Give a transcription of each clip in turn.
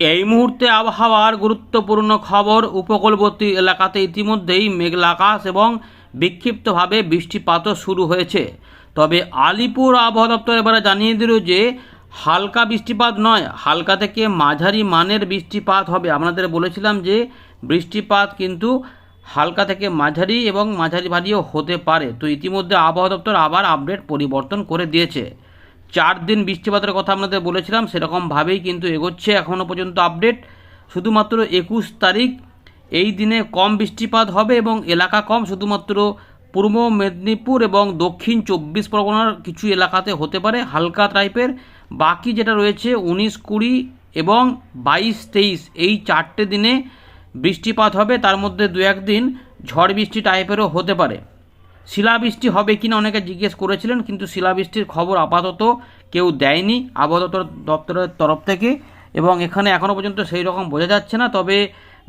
এই মুহূর্তে আবহাওয়ার গুরুত্বপূর্ণ খবর উপকূলবর্তী এলাকাতে ইতিমধ্যেই মেঘলা আকাশ এবং বিক্ষিপ্তভাবে বৃষ্টিপাতও শুরু হয়েছে। তবে আলিপুর আবহাওয়া দপ্তর এবারে জানিয়ে দিল যে, হালকা বৃষ্টিপাত নয়, হালকা থেকে মাঝারি মানের বৃষ্টিপাত হবে। আপনাদের বলেছিলাম যে, বৃষ্টিপাত কিন্তু হালকা থেকে মাঝারি এবং মাঝারি ভারীও হতে পারে। তো ইতিমধ্যে আবহাওয়া দপ্তর আবার আপডেট পরিবর্তন করে দিয়েছে। চার দিন বৃষ্টিপাতের কথা আপনাদের বলেছিলাম সেরকমভাবেই কিন্তু এগোচ্ছে এখনও পর্যন্ত আপডেট শুধুমাত্র একুশ তারিখ, এই দিনে কম বৃষ্টিপাত হবে এবং এলাকা কম, শুধুমাত্র পূর্ব মেদিনীপুর এবং দক্ষিণ চব্বিশ পরগনার কিছু এলাকাতে হতে পারে হালকা টাইপের বাকি যেটা রয়েছে, উনিশ, কুড়ি এবং বাইশ, তেইশ, এই চারটে দিনে বৃষ্টিপাত হবে। তার মধ্যে দু একদিন ঝড় বৃষ্টি টাইপেরও হতে পারে। শিলাবৃষ্টি হবে কিনা অনেকে জিজ্ঞেস করেছিলেন, কিন্তু শিলাবৃষ্টির খবর আপাতত কেউ দেয়নি আবহাওয়া দপ্তর দপ্তরের তরফ থেকে, এবং এখানে এখনও পর্যন্ত সেই রকম বোঝা যাচ্ছে না। তবে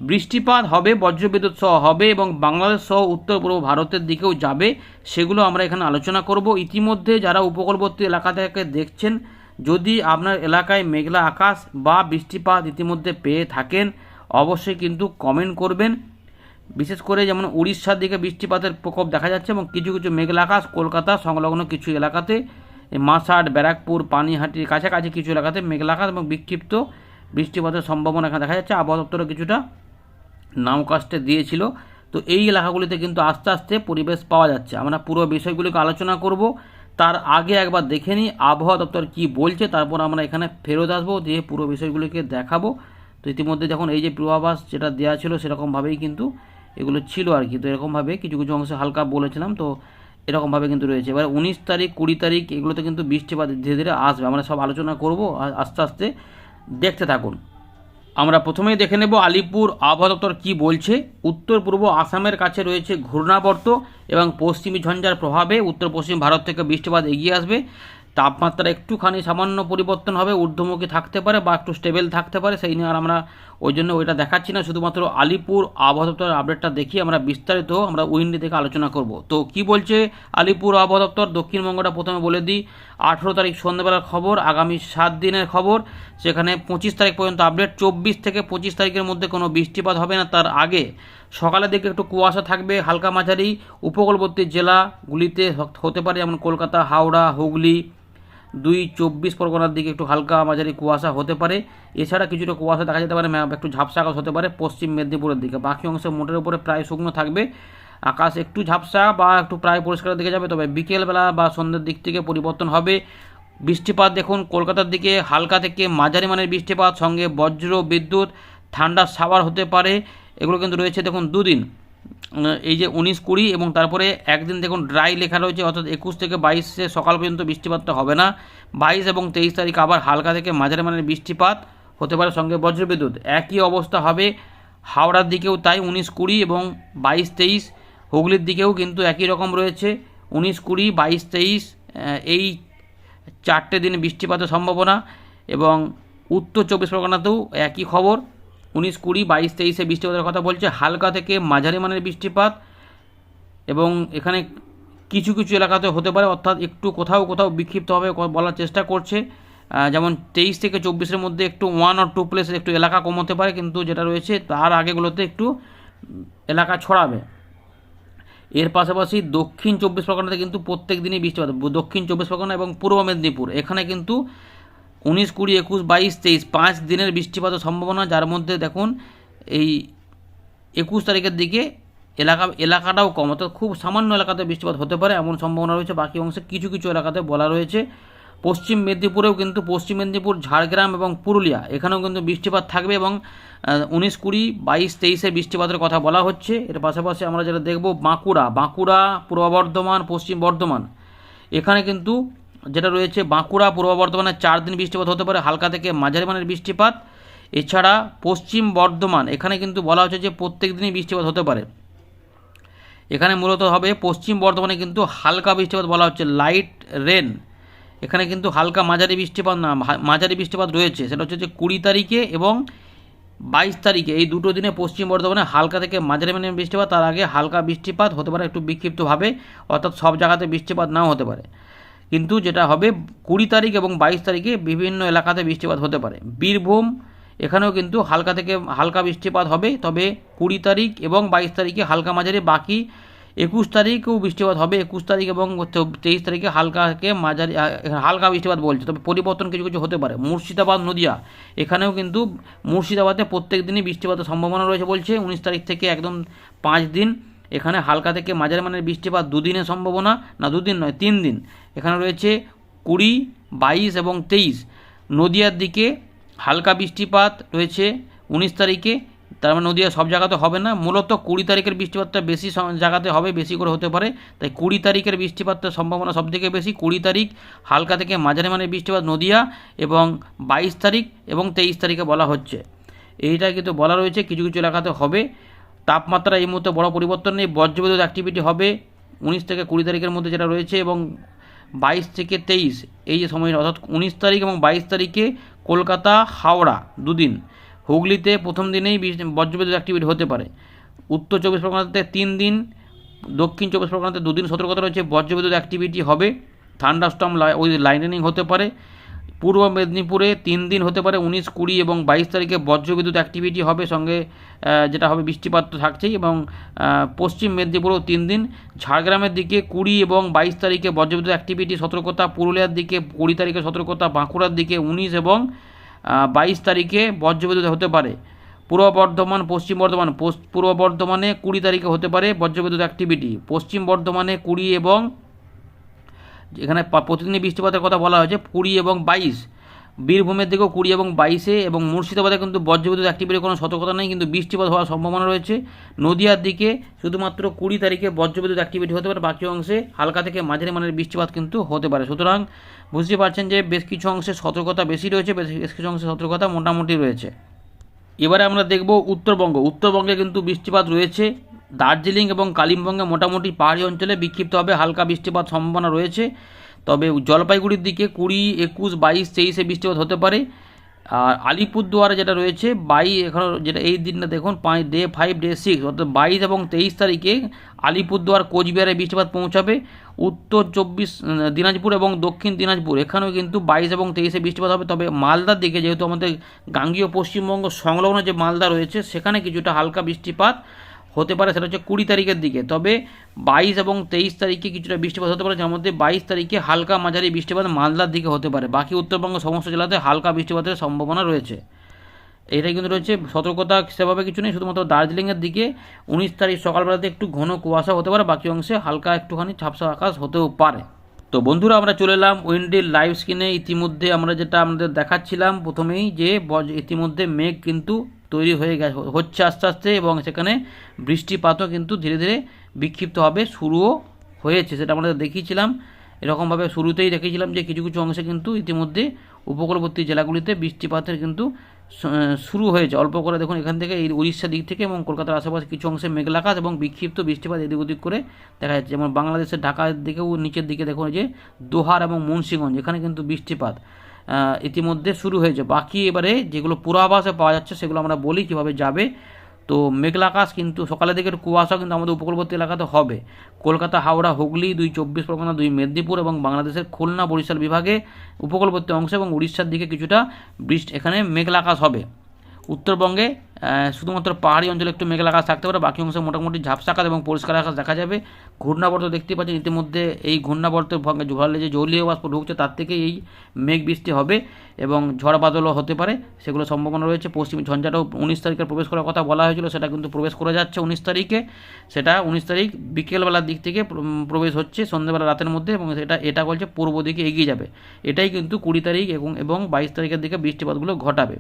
বৃষ্টিপাত হবে, বজ্রবিদ্যুৎ সহ হবে, এবং বাংলাদেশ সহ উত্তর পূর্ব ভারতের দিকেও যাবে, সেগুলো আমরা এখানে আলোচনা করব। ইতিমধ্যে যারা উপকূলবর্তী এলাকা থেকে দেখছেন, যদি আপনার এলাকায় মেঘলা আকাশ বা বৃষ্টিপাত ইতিমধ্যে পেয়ে থাকেন, অবশ্যই কিন্তু কমেন্ট করবেন। বিশেষ করে যেমন উড়িষ্যার দিকে বৃষ্টিপাতের প্রকোপ দেখা যাচ্ছে এবং কিছু কিছু মেঘলা আকাশ, কলকাতা সংলগ্ন কিছু এলাকাতে মাসাড ব্যারাকপুর, পানিহাটির কাছাকাছি কিছু এলাকাতে মেঘলা আকাশ এবং বিক্ষিপ্ত বৃষ্টিপাতের সম্ভাবনা এখানে দেখা যাচ্ছে। আবহাওয়া দপ্তরে কিছুটা নামকাস্টে দিয়েছিল। তো এই এলাকাগুলিতে কিন্তু আস্তে আস্তে পরিবেশ পাওয়া যাচ্ছে। আমরা পুরো বিষয়গুলিকে আলোচনা করব। তার আগে একবার দেখে নিই আবহাওয়া দপ্তর কী বলছে, তারপর আমরা এখানে ফেরত আসব, দিয়ে পুরো বিষয়গুলিকে দেখাবো। তো ইতিমধ্যে যখন এই যে পূর্বাভাস যেটা দেওয়া ছিল সেরকমভাবেই কিন্তু এগুলো ছিল আর কি। তো এরকমভাবে কিছু কিছু অংশে হালকা বলেছিলাম, তো এরকমভাবে কিন্তু রয়েছে। এবার উনিশ তারিখ, কুড়ি তারিখ এগুলোতে কিন্তু বৃষ্টিপাত ধীরে ধীরে আসবে। আমরা সব আলোচনা করব আস্তে আস্তে দেখতে থাকুন। আমরা প্রথমেই দেখে নেব আলিপুর আবহাওয়া দপ্তর কী বলছে। উত্তর, পূর্ব আসামের কাছে রয়েছে ঘূর্ণাবর্ত এবং পশ্চিমী ঝঞ্ঝার প্রভাবে উত্তর, পশ্চিম ভারত থেকে বৃষ্টিপাত এগিয়ে আসবে। তাপমাত্রা একটুখানি সামান্য পরিবর্তন হবে, ঊর্ধ্বমুখী থাকতে পারে বা একটু স্টেবল থাকতে পারে, সেই নিয়ে আর আমরা ওই জন্য ওইটা দেখাচ্ছি না, শুধুমাত্র আলিপুর আবহাওয়া দপ্তরের আপডেটটা দেখি, আমরা বিস্তারিত আমরা উইন্ডি থেকে আলোচনা করব। তো কি বলছে আলিপুর আবহাওয়া দপ্তর? দক্ষিণবঙ্গটা প্রথমে বলে দিই, আঠেরো তারিখ সন্ধ্যাবেলার খবর, আগামী সাত দিনের খবর, সেখানে পঁচিশ তারিখ পর্যন্ত আপডেট চব্বিশ থেকে পঁচিশ তারিখের মধ্যে কোনো বৃষ্টিপাত হবে না, তার আগে। সকালের দিকে একটু কুয়াশা থাকবে, হালকা মাঝারি, উপকূলবর্তী জেলাগুলিতে হতে পারে, যেমন কলকাতা, হাওড়া, হুগলি দুই চব্বিশ পরগনার দিকে একটু হালকা মাঝারি কুয়াশা হতে পারে। এছাড়া কিছুটা কুয়াশা দেখা যেতে পারে একটু ঝাপসা আকাশ হতে পারে পশ্চিম মেদিনীপুরের দিকে। বাকি অংশ মোটের উপরে প্রায় শুকনো থাকবে। আকাশ একটু ঝাপসা বা একটু প্রায় পরিষ্কারের দিকে যাবে, তবে বিকেলবেলা বা সন্ধ্যের দিক থেকে পরিবর্তন হবে। বৃষ্টিপাত দেখুন, কলকাতার দিকে হালকা থেকে মাঝারি মানের বৃষ্টিপাত, সঙ্গে বজ্র, বিদ্যুৎ ঠান্ডা সাওয়ার হতে পারে। এগুলো কিন্তু রয়েছে, দেখুন, দুদিন। এই যে উনিশ কুড়ি এবং তারপরে একদিন দেখুন ড্রাই লেখা রয়েছে, অর্থাৎ একুশ থেকে বাইশে সকাল পর্যন্ত বৃষ্টিপাতটা হবে না। বাইশ এবং তেইশ তারিখ আবার হালকা থেকে মাঝারি মানের বৃষ্টিপাত হতে পারে সঙ্গে বজ্রবিদ্যুৎ। একই অবস্থা হবে হাওড়ার দিকেও তাই উনিশ কুড়ি এবং বাইশ তেইশ। হুগলির দিকেও কিন্তু একই রকম রয়েছে, উনিশ কুড়ি, বাইশ তেইশ এই চারটে দিন বৃষ্টিপাতের সম্ভাবনা এবং উত্তর চব্বিশ পরগনাতেও একই খবর। উনিশ কুড়ি বাইশ তেইশে বৃষ্টিপাতের কথা বলছে। হালকা থেকে মাঝারি মানের বৃষ্টিপাত এবং এখানে কিছু কিছু এলাকাতে হতে পারে, অর্থাৎ একটু কোথাও কোথাও বিক্ষিপ্তভাবে বলার চেষ্টা করছে। যেমন তেইশ থেকে চব্বিশের মধ্যে একটু ওয়ান অর টু প্লেসের একটু এলাকা কমতে পারে, কিন্তু যেটা রয়েছে তার আগেগুলোতে একটু এলাকা ছড়াবে। এর পাশাপাশি দক্ষিণ চব্বিশ পরগনাতে কিন্তু প্রত্যেক দিনই বৃষ্টিপাত, দক্ষিণ চব্বিশ পরগনা এবং পূর্ব মেদিনীপুর। এখানে কিন্তু উনিশ কুড়ি একুশ বাইশ তেইশ পাঁচ দিনের বৃষ্টিপাতের সম্ভাবনা, যার মধ্যে দেখুন এই একুশ তারিখের দিকে এলাকা, এলাকাটাও কম, অর্থাৎ খুব সামান্য এলাকাতে বৃষ্টিপাত হতে পারে এমন সম্ভাবনা রয়েছে। বাকি অংশে কিছু কিছু এলাকাতে বলা রয়েছে। পশ্চিম মেদিনীপুরেও কিন্তু পশ্চিম মেদিনীপুর, ঝাড়গ্রাম এবং পুরুলিয়া এখানেও কিন্তু বৃষ্টিপাত থাকবে এবং উনিশ কুড়ি বাইশ তেইশে বৃষ্টিপাতের কথা বলা হচ্ছে। এর পাশাপাশি আমরা যেটা দেখব বাঁকুড়া বাঁকুড়া পূর্ব বর্ধমান, পশ্চিম বর্ধমান। এখানে কিন্তু যেটা রয়েছে বাঁকুড়া, পূর্ব বর্ধমানে চার দিন বৃষ্টিপাত হতে পারে, হালকা থেকে মাঝারি মানের বৃষ্টিপাত। এছাড়া পশ্চিম বর্ধমান, এখানে কিন্তু বলা হচ্ছে যে প্রত্যেক দিনই বৃষ্টিপাত হতে পারে। এখানে মূলত হবে পশ্চিম বর্ধমানে কিন্তু হালকা বৃষ্টিপাত বলা হচ্ছে লাইট রেন এখানে কিন্তু হালকা মাঝারি বৃষ্টিপাত না মাঝারি বৃষ্টিপাত রয়েছে। সেটা হচ্ছে যে কুড়ি তারিখে এবং বাইশ তারিখে, এই দুটো দিনে পশ্চিম বর্ধমানে হালকা থেকে মাঝারি মানের বৃষ্টিপাত, তার আগে হালকা বৃষ্টিপাত হতে পারে একটু বিক্ষিপ্তভাবে, অর্থাৎ সব জায়গাতে বৃষ্টিপাত নাও হতে পারে। কিন্তু যেটা হবে, কুড়ি তারিখ এবং বাইশ তারিখে বিভিন্ন এলাকাতে বৃষ্টিপাত হতে পারে। বীরভূম, এখানেও কিন্তু হালকা থেকে হালকা বৃষ্টিপাত হবে, তবে কুড়ি তারিখ এবং বাইশ তারিখে হালকা মাঝারি, বাকি একুশ তারিখেও বৃষ্টিপাত হবে, একুশ তারিখ এবং তেইশ তারিখে হালকা থেকে মাঝারি হালকা বৃষ্টিপাত বলছে, তবে পরিবর্তন কিছু কিছু হতে পারে। মুর্শিদাবাদ, নদিয়া, এখানেও কিন্তু মুর্শিদাবাদে প্রত্যেক দিনই বৃষ্টিপাতের সম্ভাবনা রয়েছে বলছে, উনিশ তারিখ থেকে একদম পাঁচ দিন এখানে হালকা থেকে মাঝারি মানের বৃষ্টিপাত দুদিনের সম্ভাবনা, না দুদিন নয়, তিন দিন। এখানে রয়েছে কুড়ি, বাইশ এবং তেইশ। নদিয়ার দিকে হালকা বৃষ্টিপাত রয়েছে উনিশ তারিখে। তার মানে নদীয়া সব জায়গাতে হবে না। মূলত কুড়ি তারিখের বৃষ্টিপাতটা বেশি জায়গাতে হবে, বেশি করে হতে পারে। তাই কুড়ি তারিখের বৃষ্টিপাতের সম্ভাবনা সবথেকে বেশি। কুড়ি তারিখ হালকা থেকে মাঝারি মানের বৃষ্টিপাত নদিয়া এবং বাইশ তারিখ এবং তেইশ তারিখে বলা হচ্ছে। এইটা কিন্তু বলা রয়েছে, কিছু কিছু এলাকাতে হবে। তাপমাত্রা এই মুহূর্তে বড় পরিবর্তন নেই। বজ্রবিদ্যুৎ অ্যাক্টিভিটি হবে উনিশ থেকে কুড়ি তারিখের মধ্যে যেটা রয়েছে এবং বাইশ থেকে তেইশ এই যে সময় অর্থাৎ উনিশ তারিখ এবং বাইশ তারিখে কলকাতা, হাওড়া দুদিন। হুগলিতে প্রথম দিনেই বজ্রবিদ্যুৎ অ্যাক্টিভিটি হতে পারে। উত্তর চব্বিশ পরগনাতে তিন দিন, দক্ষিণ চব্বিশ পরগনাতে দুদিন সতর্কতা রয়েছে, বজ্রবিদ্যুৎ অ্যাক্টিভিটি হবে। থান্ডারস্টর্ম ওই লাইটেনিং হতে পারে। পূর্ব মেদিনীপুরে তিন দিন হতে পারে উনিশ, কুড়ি এবং বাইশ তারিখে বজ্রবিদ্যুৎ অ্যাক্টিভিটি হবে সঙ্গে যেটা হবে বৃষ্টিপাত তো থাকছেই এবং পশ্চিম মেদিনীপুরেও তিন দিন। ঝাড়গ্রামের দিকে কুড়ি এবং বাইশ তারিখে বজ্রবিদ্যুৎ অ্যাক্টিভিটি সতর্কতা পুরুলিয়ার দিকে কুড়ি তারিখে সতর্কতা, বাঁকুড়ার দিকে উনিশ এবং বাইশ তারিখে বজ্রবিদ্যুৎ হতে পারে। পূর্ব বর্ধমান, পশ্চিম বর্ধমান পূর্ব বর্ধমানে কুড়ি তারিখে হতে পারে বজ্রবিদ্যুৎ অ্যাক্টিভিটি পশ্চিম বর্ধমানে কুড়ি এবং এখানে প্রতিদিনই বৃষ্টিপাতের কথা বলা হয়েছে, কুড়ি এবং বাইশ। বীরভূমের দিকেও কুড়ি এবং বাইশে এবং মুর্শিদাবাদে কিন্তু বজ্রবিদ্যুৎ অ্যাক্টিভিটির কোনো সতর্কতা নেই, কিন্তু বৃষ্টিপাত হওয়ার সম্ভাবনা রয়েছে। নদিয়ার দিকে শুধুমাত্র কুড়ি তারিখে বজ্রবিদ্যুৎ অ্যাক্টিভিটি হতে পারে, বাকি অংশে হালকা থেকে মাঝারি মানের বৃষ্টিপাত কিন্তু হতে পারে। সুতরাং বুঝতে পারছেন যে বেশ কিছু অংশে সতর্কতা বেশি রয়েছে বেশ কিছু অংশে সতর্কতা মোটামুটি রয়েছে। এবারে আমরা দেখব উত্তরবঙ্গ। উত্তরবঙ্গে কিন্তু বৃষ্টিপাত রয়েছে। দার্জিলিং এবং কালিম্পংয়ে মোটামুটি পাহাড়ি অঞ্চলে বিক্ষিপ্তভাবে হালকা বৃষ্টিপাত সম্ভাবনা রয়েছে। তবে জলপাইগুড়ির দিকে কুড়ি, একুশ, বাইশ, তেইশে বৃষ্টিপাত হতে পারে। আর আলিপুরদুয়ারে যেটা রয়েছে বাই এখন যেটা এই দিনটা দেখুন, পাঁচ, ডে, ফাইভ, ডে, সিক্স, অর্থাৎ বাইশ এবং তেইশ তারিখে আলিপুরদুয়ার কোচবিহারে বৃষ্টিপাত পৌঁছাবে। উত্তর চব্বিশ দিনাজপুর এবং দক্ষিণ দিনাজপুর, এখানেও কিন্তু বাইশ এবং তেইশে বৃষ্টিপাত হবে। তবে মালদার দিকে যেহেতু আমাদের গাঙ্গীয় পশ্চিমবঙ্গ সংলগ্ন যে মালদা রয়েছে, সেখানে কিছুটা হালকা বৃষ্টিপাত হতে পারে, সেটা হচ্ছে কুড়ি তারিখের দিকে। তবে বাইশ এবং তেইশ তারিখে কিছুটা বৃষ্টিপাত হতে পারে, যার মধ্যে বাইশ তারিখে হালকা মাঝারি বৃষ্টিপাত মালদার দিকে হতে পারে। বাকি উত্তরবঙ্গ সমস্ত জেলাতে হালকা বৃষ্টিপাতের সম্ভাবনা রয়েছে। এটাই কিন্তু রয়েছে সতর্কতা, সেভাবে কিছু নেই, শুধুমাত্র দার্জিলিংয়ের দিকে উনিশ তারিখ সকালবেলাতে একটু ঘন কুয়াশা হতে পারে, বাকি অংশে হালকা একটুখানি ঝাপসা আকাশ হতেও পারে। তো বন্ধুরা, আমরা চলে এলাম উইন্ডির লাইভ স্ক্রিনে। ইতিমধ্যে আমরা যেটা আমাদের দেখাচ্ছিলাম প্রথমেই যে ইতিমধ্যে মেঘ কিন্তু তৈরি হয়ে গেছে হচ্ছে আস্তে আস্তে এবং সেখানে বৃষ্টিপাতও কিন্তু ধীরে ধীরে বিক্ষিপ্তভাবে শুরুও হয়েছে। সেটা আমরা দেখিয়েছিলাম, এরকমভাবে শুরুতেই দেখেছিলাম যে কিছু কিছু অংশে কিন্তু ইতিমধ্যে উপকূলবর্তী জেলাগুলিতে বৃষ্টিপাতের কিন্তু শুরু হয়েছে। অল্প করে দেখুন এখান থেকে এই উড়িষ্যার দিক থেকে এবং কলকাতার আশেপাশে কিছু অংশে মেঘলা আকাশ এবং বিক্ষিপ্ত বৃষ্টিপাত এদিক ওদিক করে দেখা যাচ্ছে। যেমন বাংলাদেশের ঢাকার দিকেও নিচের দিকে দেখুন যে দোহার এবং মুন্সিগঞ্জ, এখানে কিন্তু বৃষ্টিপাত। ইতিমধ্যে শুরু হয়েছে। বাকি এবারে যেগুলো পূর্বাভাসে পাওয়া যাচ্ছে, সেগুলো আমরা বলি কীভাবে যাবে। তো মেঘলাকাশ কিন্তু সকালের দিকের কুয়াশা কিন্তু আমাদের উপকূলবর্তী এলাকাতে হবে। কলকাতা, হাওড়া, হুগলি, দুই চব্বিশ পরগনা, দুই মেদিনীপুর এবং বাংলাদেশের খুলনা বরিশাল বিভাগে উপকূলবর্তী অংশ এবং উড়িষ্যার দিকে কিছুটা বৃষ্টি, এখানে মেঘলাকাশ হবে। উত্তরবঙ্গে শুধুমাত্র পাহাড়ি অঞ্চলে একটু মেঘলা আকাশ থাকতে পারে, বাকি অংশে মোটামুটি ঝাপসা আকাশ এবং পরিষ্কার আকাশ দেখা যাবে। ঘূর্ণাবর্ত দেখতে পাচ্ছেন, ইতিমধ্যে এই ঘূর্ণাবর্তের ভঙ্গে ঝড়লে যে জলীয় বাষ্প ঢুকছে, তার থেকে এই মেঘ বৃষ্টি হবে এবং ঝড় বাদলও হতে পারে, সেগুলো সম্ভাবনা রয়েছে। পশ্চিম ঝঞ্ঝাটাও উনিশ তারিখে প্রবেশ করার কথা বলা হয়েছিল, সেটা কিন্তু প্রবেশ করে যাচ্ছে উনিশ তারিখে। সেটা উনিশ তারিখ বিকেলবেলার দিক থেকে প্রবেশ হচ্ছে সন্ধ্যেবেলা রাতের মধ্যে এবং সেটা, এটা বলছে পূর্ব দিকে এগিয়ে যাবে। এটাই কিন্তু কুড়ি তারিখ এবং এবং বাইশ তারিখের দিকে বৃষ্টিপাতগুলো ঘটাবে।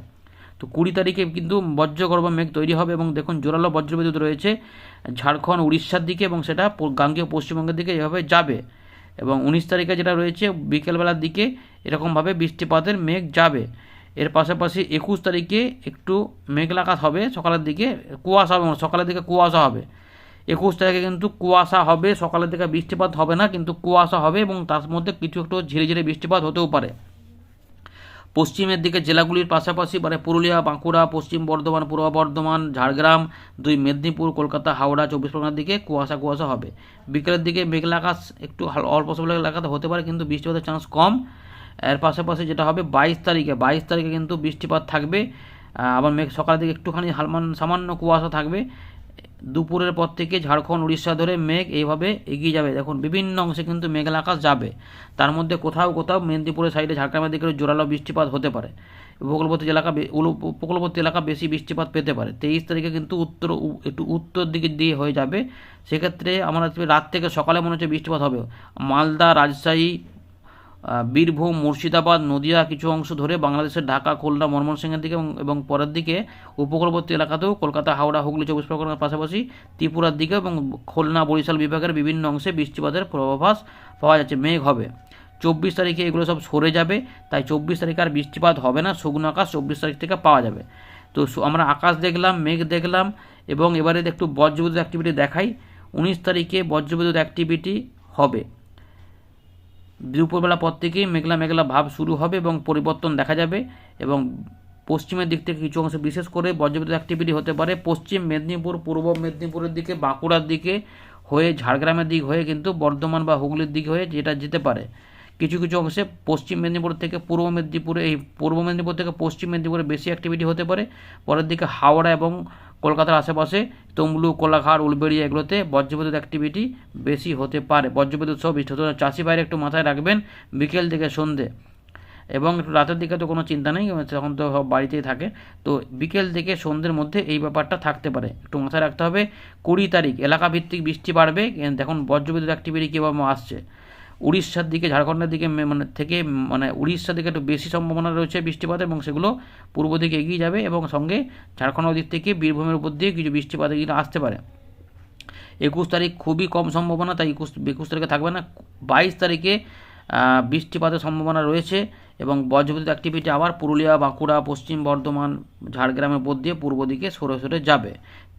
তো কুড়ি তারিখে কিন্তু বজ্রগর্ভ মেঘ তৈরি হবে এবং দেখুন জোরালো বজ্রবিদ্যুৎ রয়েছে ঝাড়খণ্ড, উড়িষ্যার দিকে এবং সেটা গাঙ্গেয় পশ্চিমবঙ্গের দিকে এভাবে যাবে। এবং উনিশ তারিখে যেটা রয়েছে বিকেলবেলার দিকে এরকমভাবে বৃষ্টিপাতের মেঘ যাবে। এর পাশাপাশি একুশ তারিখে একটু মেঘলা আকাশ হবে সকালের দিকে, কুয়াশা হবে, সকালের দিকে কুয়াশা হবে। একুশ তারিখে কিন্তু কুয়াশা হবে, সকালের দিকে বৃষ্টিপাত হবে না, কিন্তু কুয়াশা হবে এবং তার মধ্যে কিছু একটু ঝিরে ঝিরে বৃষ্টিপাত হতেও পারে। পশ্চিমের দিকে জেলাগুলির পাশাপাশি মানে পুরুলিয়া, বাঁকুড়া, পশ্চিম বর্ধমান, পূর্ব বর্ধমান, ঝাড়গ্রাম, দুই মেদিনীপুর, কলকাতা, হাওড়া, চব্বিশ পরগনার দিকে কুয়াশা কুয়াশা হবে। বিকেলের দিকে মেঘলা আকাশ একটু অল্প স্বল্প এলাকাতে হতে পারে, কিন্তু বৃষ্টিপাতের চান্স কম। এর পাশাপাশি যেটা হবে, বাইশ তারিখে বাইশ তারিখে কিন্তু বৃষ্টিপাত থাকবে। আবার মেঘ সকালের দিকে একটুখানি হালমান, সামান্য কুয়াশা থাকবে। দুপুরের পর থেকে ঝাড়খণ্ড, উড়িষ্যা ধরে মেঘ এইভাবে এগিয়ে যাবে। দেখুন, বিভিন্ন অংশে কিন্তু মেঘলা আকাশ যাবে। তার মধ্যে কোথাও কোথাও মেদিনীপুরের সাইডে ঝাড়গ্রামের দিকে জোরালো বৃষ্টিপাত হতে পারে। উপকূলবর্তী এলাকা উপকূলবর্তী এলাকা বেশি বৃষ্টিপাত পেতে পারে। তেইশ তারিখে কিন্তু উত্তর একটু উত্তর দিকে দিয়ে হয়ে যাবে। সেক্ষেত্রে আমরা রাত থেকে সকালে মনে হচ্ছে বৃষ্টিপাত হবে। মালদা, রাজশাহী বীরভূম, মুর্শিদাবাদ, নদিয়া কিছু অংশ ধরে বাংলাদেশের ঢাকা, খুলনা, ময়মনসিংহের দিকে এবং- পরের দিকে উপকূলবর্তী এলাকাতেও কলকাতা, হাওড়া, হুগলি চব্বিশ পরগনার পাশাপাশি ত্রিপুরার দিকে এবং খুলনা, বরিশাল বিভাগের বিভিন্ন অংশে বৃষ্টিপাতের পূর্বাভাস পাওয়া যাচ্ছে। মেঘ হবে। চব্বিশ তারিখে এগুলো সব সরে যাবে, তাই চব্বিশ তারিখে আর বৃষ্টিপাত হবে না, শুকনো আকাশ চব্বিশ তারিখ থেকে পাওয়া যাবে। তো আমরা আকাশ দেখলাম, মেঘ দেখলাম এবং এবারে একটু বজ্রবিদ্যুৎ অ্যাক্টিভিটি দেখাই। উনিশ তারিখে বজ্রবিদ্যুৎ অ্যাক্টিভিটি হবে। দুপুরবেলা পর থেকেই মেঘলা মেঘলা ভাব শুরু হবে এবং পরিবর্তন দেখা যাবে এবং পশ্চিমের দিক থেকে কিছু অংশ, বিশেষ করে বজ্রবিদ্যুৎ অ্যাক্টিভিটি হতে পারে পশ্চিম মেদিনীপুর, পূর্ব মেদিনীপুরের দিকে, বাঁকুড়ার দিকে হয়ে, ঝাড়গ্রামের দিক হয়ে কিন্তু বর্ধমান বা হুগলির দিকে হয়ে যেটা যেতে পারে। কিছু কিছু অংশে পশ্চিম মেদিনীপুর থেকে পূর্ব মেদিনীপুরে, এই পূর্ব মেদিনীপুর থেকে পশ্চিম মেদিনীপুরে বেশি অ্যাক্টিভিটি হতে পারে। পরের দিকে হাওড়া এবং কলকাতার আশেপাশে তমলু কোলাঘাট উলবেড়িয়া এগুলোতে বজ্রবিদ্যুৎ অ্যাক্টিভিটি বেশি হতে পারে। বজ্রবিদ্যুৎ সহ বৃষ্টি হতে। চাষি বাইরে একটু মাথায় রাখবেন, বিকেল থেকে সন্ধে এবং রাতের দিকে তো কোনো চিন্তা নেই তখন তো সব বাড়িতেই থাকে। তো বিকেল থেকে সন্ধ্যের মধ্যে এই ব্যাপারটা থাকতে পারে। একটু মাথায় রাখতে হবে, কুড়ি তারিখ এলাকাভিত্তিক বৃষ্টি বাড়বে। দেখুন, বজ্রবিদ্যুৎ অ্যাক্টিভিটি কীভাবে আসছে। উড়িষ্যার দিকে, ঝাড়খণ্ডের দিকে মানে থেকে মানে উড়িষ্যার দিকে একটু বেশি সম্ভাবনা রয়েছে বৃষ্টিপাতের এবং সেগুলো পূর্ব দিকে এগিয়ে যাবে এবং সঙ্গে ঝাড়খণ্ড দিক থেকে বীরভূমের উপর দিয়ে কিছু বৃষ্টিপাত এগুলো আসতে পারে। একুশ তারিখ খুবই কম সম্ভাবনা, তাই একুশ একুশ তারিখে থাকবে না। বাইশ তারিখে বৃষ্টিপাতের সম্ভাবনা রয়েছে এবং বজ্রবিদ্যুৎ অ্যাক্টিভিটি আবার পুরুলিয়া, বাঁকুড়া, পশ্চিম বর্ধমান, ঝাড়গ্রামের উপর দিয়ে পূর্ব দিকে সরে সরে যাবে।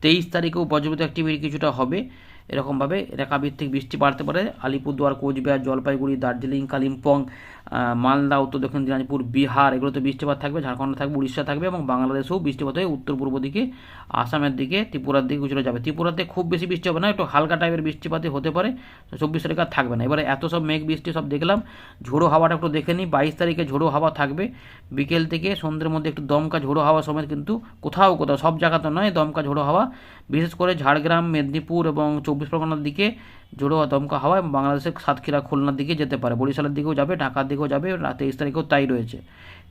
তেইশ তারিখেও বজ্রবিদ্যুৎ অ্যাক্টিভিটি কিছুটা হবে। এরকমভাবে রেখাভিত্তিক বৃষ্টি বাড়তে পারে। আলিপুরদুয়ার কোচবিহার জলপাইগুড়ি দার্জিলিং কালিম্পং মালদা, উত্তর দক্ষিণ দিনাজপুর, বিহার, এগুলোতে বৃষ্টিপাত থাকবে, ঝাড়খণ্ড থাকবে, উড়িষ্যা থাকবে এবং বাংলাদেশেও বৃষ্টিপাত হয়ে উত্তর পূর্ব দিকে, আসামের দিকে, ত্রিপুরার দিকে কিছুটা যাবে। ত্রিপুরাতে খুব বেশি বৃষ্টি হবে না, একটু হালকা টাইপের বৃষ্টিপাতই হতে পারে চব্বিশ তারিখ আর থাকবে না। এবারে এত সব মেঘ বৃষ্টি সব দেখলাম, ঝোড়ো হাওয়াটা একটু দেখে নিই, বাইশ তারিখে ঝোড়ো হাওয়া থাকবে, বিকেল থেকে সন্ধ্যের মধ্যে একটু দমকা ঝোড়ো হাওয়া সময় কিন্তু কোথাও কোথাও, সব জায়গাতে নয় দমকা ঝোড়ো হাওয়া। বিশেষ করে ঝাড়গ্রাম, মেদিনীপুর এবং চব্বিশ পরগনার দিকে ঝোড়ো দমকা হাওয়া এবং বাংলাদেশের সাতক্ষীরা খুলনার দিকে যেতে পারে। বরিশালের দিকেও যাবে, ঢাকার দিকেও যাবে তেইশ তারিখেও তাই রয়েছে।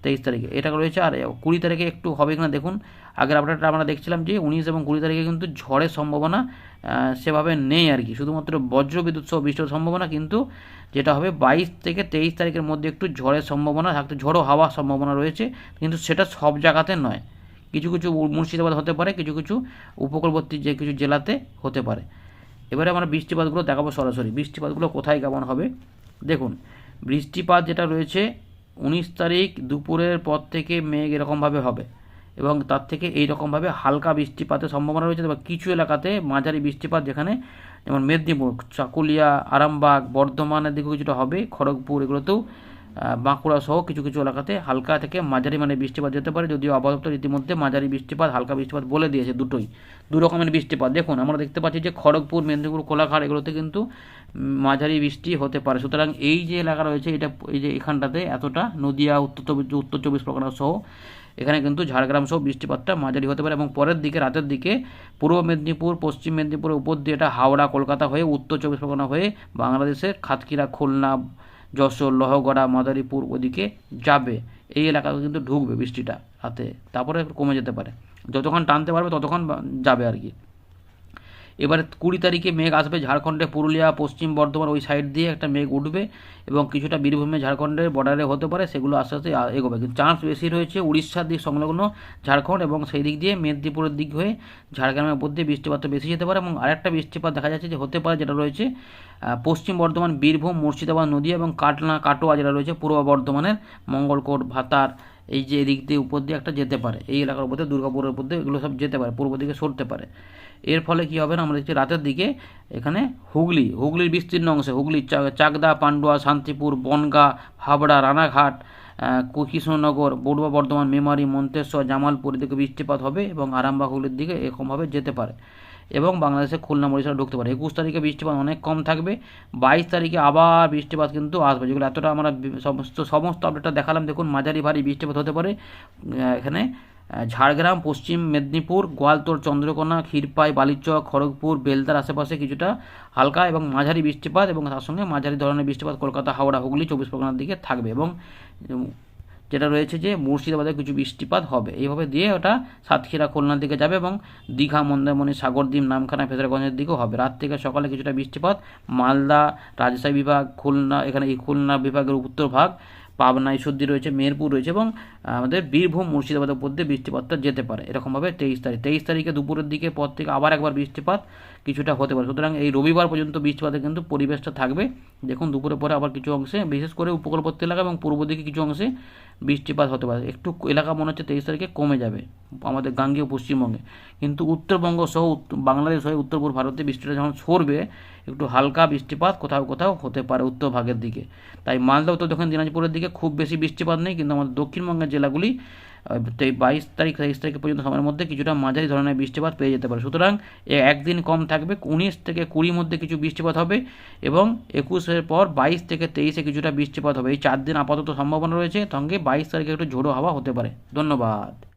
তেইশ তারিখে এটা রয়েছে। আর কুড়ি তারিখে একটু হবে কিনা দেখুন। আগের আপডেটটা আমরা দেখছিলাম যে উনিশ এবং কুড়ি তারিখে কিন্তু ঝড়ের সম্ভাবনা সেভাবে নেই আর কি। শুধুমাত্র বজ্র বিদ্যুৎ সহ বৃষ্টির সম্ভাবনা, কিন্তু যেটা হবে বাইশ থেকে তেইশ তারিখের মধ্যে একটু ঝড়ের সম্ভাবনা, থাকতে ঝড়ো হাওয়ার সম্ভাবনা রয়েছে, কিন্তু সেটা সব জায়গাতে নয়। কিছু কিছু মুর্শিদাবাদ হতে পারে, কিছু কিছু উপকূলবর্তী যে কিছু জেলাতে হতে পারে। এবারে আমরা বৃষ্টিপাতগুলো দেখাবো সরাসরি। বৃষ্টিপাতগুলো কোথায় কেমন হবে? দেখুন, বৃষ্টিপাত যেটা রয়েছে, উনিশ তারিখ দুপুরের পর থেকে মেঘ এরকমভাবে হবে এবং তার থেকে এই রকমভাবে হালকা বৃষ্টিপাতের সম্ভাবনা রয়েছে। বা কিছু এলাকাতে মাঝারি বৃষ্টিপাত যেখানে, যেমন মেদিনীপুর, চাকুলিয়া, আরামবাগ, বর্ধমানের দিকেও কিছুটা হবে, খড়গপুর এগুলোতেও বাঁকুড়া সহ কিছু কিছু এলাকাতে হালকা থেকে মাঝারি মানে বৃষ্টিপাত যেতে পারে, যদিও আবহাওয়া ইতিমধ্যে মাঝারি বৃষ্টিপাত, হালকা বৃষ্টিপাত বলে দিয়েছে দুটোই। দু রকমের বৃষ্টিপাত। দেখুন, আমরা দেখতে পাচ্ছি যে খড়গপুর, মেদিনীপুর, কোলাঘাট এগুলোতে কিন্তু মাঝারি বৃষ্টি হতে পারে। সুতরাং এই যে এলাকা রয়েছে, এটা এই যে এখানটাতে এতটা নদিয়া, উত্তর চব্বিশ উত্তর চব্বিশ পরগনা সহ এখানে কিন্তু ঝাড়গ্রাম সহ বৃষ্টিপাতটা মাঝারি হতে পারে। এবং পরের দিকে, রাতের দিকে পূর্ব মেদিনীপুর, পশ্চিম মেদিনীপুরের উপর দিয়ে এটা হাওড়া, কলকাতা হয়ে উত্তর চব্বিশ পরগনা হয়ে বাংলাদেশের খাতকিরা খুলনা যশোর, লহগড়া, মাদারীপুর ওদিকে যাবে। এই এলাকাতে কিন্তু ঢুকবে বৃষ্টিটা রাতে। তারপরে কমে যেতে পারে। যতক্ষণ টানতে পারবে, ততক্ষণ যাবে আর কি। এবারে কুড়ি তারিখে মেঘ আসবে ঝাড়খণ্ডে, পুরুলিয়া, পশ্চিম বর্ধমান ওই সাইড দিয়ে একটা মেঘ উঠবে এবং কিছুটা বীরভূমে ঝাড়খণ্ডের বর্ডারে হতে পারে, সেগুলো আস্তে আস্তে এগোবে। কিন্তু চান্স বেশি রয়েছে উড়িষ্যার দিক সংলগ্ন ঝাড়খণ্ড এবং সেই দিক দিয়ে মেদিনীপুরের দিক হয়ে ঝাড়গ্রামের উপর দিয়ে বৃষ্টিপাতটা বেশি যেতে পারে এবং আরেকটা বৃষ্টিপাত দেখা যাচ্ছে যে হতে পারে যেটা রয়েছে পশ্চিম বর্ধমান, বীরভূম, মুর্শিদাবাদ, নদীয়া এবং কাটনা, কাটোয়া যেটা রয়েছে পূর্ব বর্ধমানের মঙ্গলকোট, ভাতার, এই যে এদিক দিয়ে উপর দিয়ে একটা যেতে পারে। এই এলাকার উপর দিয়ে, দুর্গাপুরের উপর দিয়ে এগুলো সব যেতে পারে, পূর্ব দিকে সরতে পারে। এর ফলে কী হবে না? আমরা দেখছি রাতের দিকে এখানে হুগলি, হুগলির বিস্তীর্ণ অংশে হুগলি চাকদা, পান্ডুয়া, শান্তিপুর, বনগা, হাবড়া, রানাঘাট কৃষ্ণনগর পূর্ব বর্ধমান, মেমারি, মন্তেশ্বর, জামালপুর এদিকে বৃষ্টিপাত হবে এবং আরামবাগ, হুগলির দিকে এরকমভাবে যেতে পারে এবং বাংলাদেশে খুলনা মরিশাল ঢুকতে পারে। একুশ তারিখে বৃষ্টিপাত অনেক কম থাকবে, বাইশ তারিখে আবার বৃষ্টিপাত কিন্তু আসবে। যেগুলো এতটা আমরা সমস্ত সমস্ত আপডেটটা দেখালাম। দেখুন মাঝারি ভারী বৃষ্টিপাত হতে পারে এখানে ঝাড়গ্রাম, পশ্চিম মেদিনীপুর, গোয়ালতোর, চন্দ্রকোনা, ক্ষীরপাই, বালিচক, খড়গপুর, বেলদার আশেপাশে কিছুটা হালকা এবং মাঝারি বৃষ্টিপাত এবং তার সঙ্গে মাঝারি ধরনের বৃষ্টিপাত কলকাতা, হাওড়া, হুগলি, চব্বিশ পরগনার দিকে থাকবে এবং যেটা রয়েছে যে মুর্শিদাবাদে কিছু বৃষ্টিপাত হবে। এইভাবে দিয়ে ওটা সাতক্ষীরা, খুলনার দিকে যাবে এবং দীঘা, মন্দারমণি, সাগরদ্বীপ, নামখানা ফেজারগঞ্জের দিকেও হবে। রাত থেকে সকালে কিছুটা বৃষ্টিপাত। মালদা, রাজশাহী বিভাগ, খুলনা, এখানে এই খুলনা বিভাগের উত্তর ভাগ পাবনা সর্দি রয়েছে, মেহেরপুর রয়েছে এবং আমাদের বীরভূম মুর্শিদাবাদের উপর দিয়ে বৃষ্টিপাতটা যেতে পারে। এরকমভাবে তেইশ তারিখ, তেইশ তারিখে দুপুরের দিকে পর থেকে আবার একবার বৃষ্টিপাত কিছুটা হতে পারে। সুতরাং এই রবিবার পর্যন্ত বৃষ্টিপাতের কিন্তু পরিবেশটা থাকবে। দেখুন দুপুরে পরে আবার কিছু অংশে, বিশেষ করে উপকূলবর্তী এলাকা এবং পূর্ব দিকে কিছু অংশে বৃষ্টিপাত হতে পারে। একটু এলাকা মনে হচ্ছে তেইশ তারিখে কমে যাবে আমাদের গাঙ্গীয় পশ্চিমবঙ্গে। কিন্তু উত্তরবঙ্গ সহ বাংলাদেশ হয়ে উত্তর পূর্ব ভারতে বৃষ্টিটা যখন সরবে, একটু হালকা বৃষ্টিপাত কোথাও কোথাও হতে পারে উত্তর ভাগের দিকে। তাই মালদা উত্তর দক্ষিণ দিনাজপুরের দিকে খুব বেশি বৃষ্টিপাত নেই, কিন্তু আমাদের দক্ষিণবঙ্গের জেলাগুলি বাইশ তারিখ তেইশ তারিখ পর্যন্ত সময়ের মধ্যে কিছুটা মাঝারি ধরনের বৃষ্টিপাত পেয়ে যেতে পারে। সুতরাং একদিন কম থাকবে, উনিশ থেকে কুড়ির মধ্যে কিছু বৃষ্টিপাত হবে এবং একুশের পর বাইশ থেকে তেইশে কিছুটা বৃষ্টিপাত হবে। এই চার দিন আপাতত সম্ভাবনা রয়েছে। সঙ্গে বাইশ তারিখে একটু ঝোড়ো হাওয়া হতে পারে। ধন্যবাদ।